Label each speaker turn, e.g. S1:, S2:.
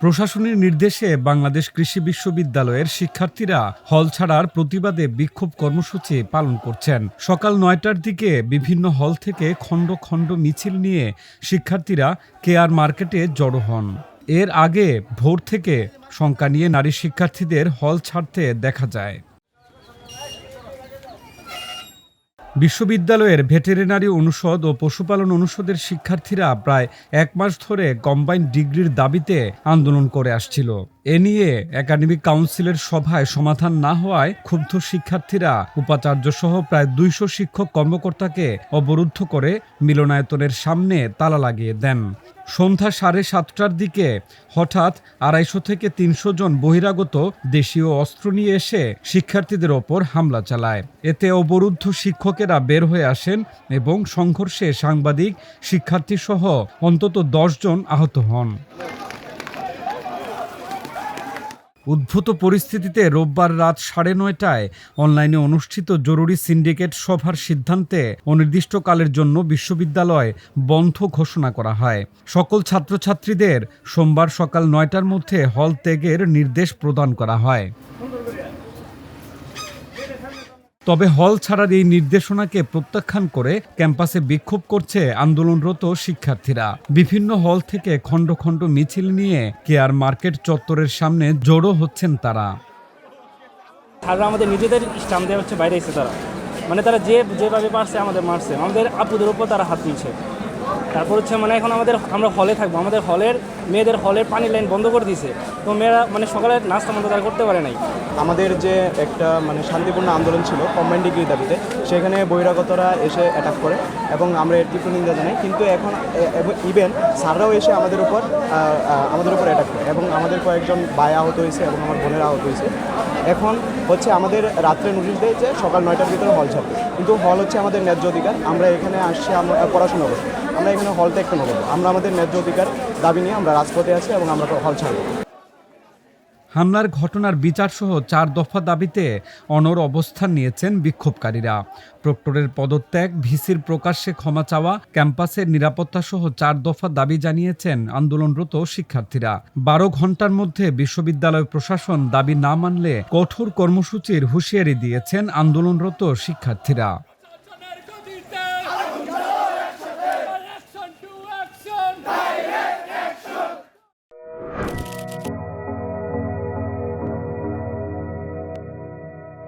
S1: প্রশাসনের নির্দেশে বাংলাদেশ কৃষি বিশ্ববিদ্যালয়ের শিক্ষার্থীরা হল ছাড়ার প্রতিবাদে বিক্ষোভ কর্মসূচি পালন করছেন। সকাল নয়টার দিকে বিভিন্ন হল থেকে খণ্ড খণ্ড মিছিল নিয়ে শিক্ষার্থীরা কেয়ার মার্কেটে জড়ো হন। এর আগে ভোর থেকে শঙ্কা নিয়ে নারী শিক্ষার্থীদের হল ছাড়তে দেখা যায়। বিশ্ববিদ্যালয়ের ভেটেরিনারি অনুষদ ও পশুপালন অনুষদের শিক্ষার্থীরা প্রায় এক মাস ধরে কম্বাইন ডিগ্রির দাবিতে আন্দোলন করে আসছিল। এ নিয়ে একাডেমিক কাউন্সিলের সভায় সমাধান না হওয়ায় ক্ষুব্ধ শিক্ষার্থীরা উপাচার্য সহ প্রায় দুইশো শিক্ষক কর্মকর্তাকে অবরুদ্ধ করে মিলনায়তনের সামনে তালা লাগিয়ে দেন। সন্ধ্যা সাড়ে সাতটার দিকে হঠাৎ আড়াইশো থেকে তিনশো জন বহিরাগত দেশীয় অস্ত্র নিয়ে এসে শিক্ষার্থীদের ওপর হামলা চালায়। এতে অবরুদ্ধ শিক্ষকেরা বের হয়ে আসেন এবং সংঘর্ষে সাংবাদিক, শিক্ষার্থীসহ অন্তত জন আহত হন। উদ্ভূত পরিস্থিতিতে রোববার রাত সাড়ে নয়টায় অনলাইনে অনুষ্ঠিত জরুরি সিন্ডিকেট সভার সিদ্ধান্তে অনির্দিষ্টকালের জন্য বিশ্ববিদ্যালয় বন্ধ ঘোষণা করা হয়। সকল ছাত্রছাত্রীদের সোমবার সকাল নয়টার মধ্যে হল ত্যাগের নির্দেশ প্রদান করা হয়। তবে হল ছাড়ার এই নির্দেশনাকে প্রত্যাখ্যান করে ক্যাম্পাসে বিক্ষোভ করছে আন্দোলনরত শিক্ষার্থীরা। বিভিন্ন হল থেকে খণ্ড খণ্ড মিছিল নিয়ে কেয়ার মার্কেট চত্বরের সামনে জড়ো হচ্ছেন তারা।
S2: আমাদের নিজেদের দেওয়া হচ্ছে বাইরে এসে তারা। মানে তারা যে যেভাবে পারছে আমাদের মারছে। আমাদের আপুদের উপর তারা হাত দিয়েছে। তারপর হচ্ছে মানে এখন আমাদের আমরা হলে থাকব। আমাদের হলের মেয়েদের হলের পানি লাইন বন্ধ করে দিয়েছে। তো মেয়েরা মানে সকালে নাস্তা মতো তারা করতে পারে নাই।
S3: আমাদের যে একটা মানে শান্তিপূর্ণ আন্দোলন ছিল কম্বাইন ডিগ্রির দাবিতে, সেখানে বহিরাগতরা এসে অ্যাটাক করে এবং আমরা এর তীব্র নিন্দা জানাই। কিন্তু এখন ইভেন স্যাররাও এসে আমাদের উপর আমাদের উপর অ্যাটাক করে এবং আমাদের কয়েকজন ভাই আহত হয়েছে এবং আমার বোনের আহত হয়েছে। এখন হচ্ছে আমাদের রাত্রে নোটিশ দেয় যে সকাল নয়টার ভিতরে হল ছাড়বে। কিন্তু হল হচ্ছে আমাদের ন্যায্য অধিকার। আমরা এখানে আসছি, আমরা পড়াশোনা করব আমরা হলটা একটু নেব আমরা আমাদের ন্যায্য অধিকার দাবি নিয়ে আমরা রাজপথে আছি এবং আমরা হল ছাড়বো।
S1: হামলার ঘটনার বিচার সহ চার দফা দাবিতে অনর অবস্থান নিয়েছেন বিক্ষোভকারীরা। প্রক্টরের পদত্যাগ, ভিসির প্রকাশ্যে ক্ষমা চাওয়া, ক্যাম্পাসের নিরাপত্তা সহ চার দফা দাবি জানিয়েছেন আন্দোলনরত শিক্ষার্থীরা। বারো ঘণ্টার মধ্যে বিশ্ববিদ্যালয় প্রশাসন দাবি না মানলে কঠোর কর্মসূচির হুঁশিয়ারি দিয়েছেন আন্দোলনরত শিক্ষার্থীরা।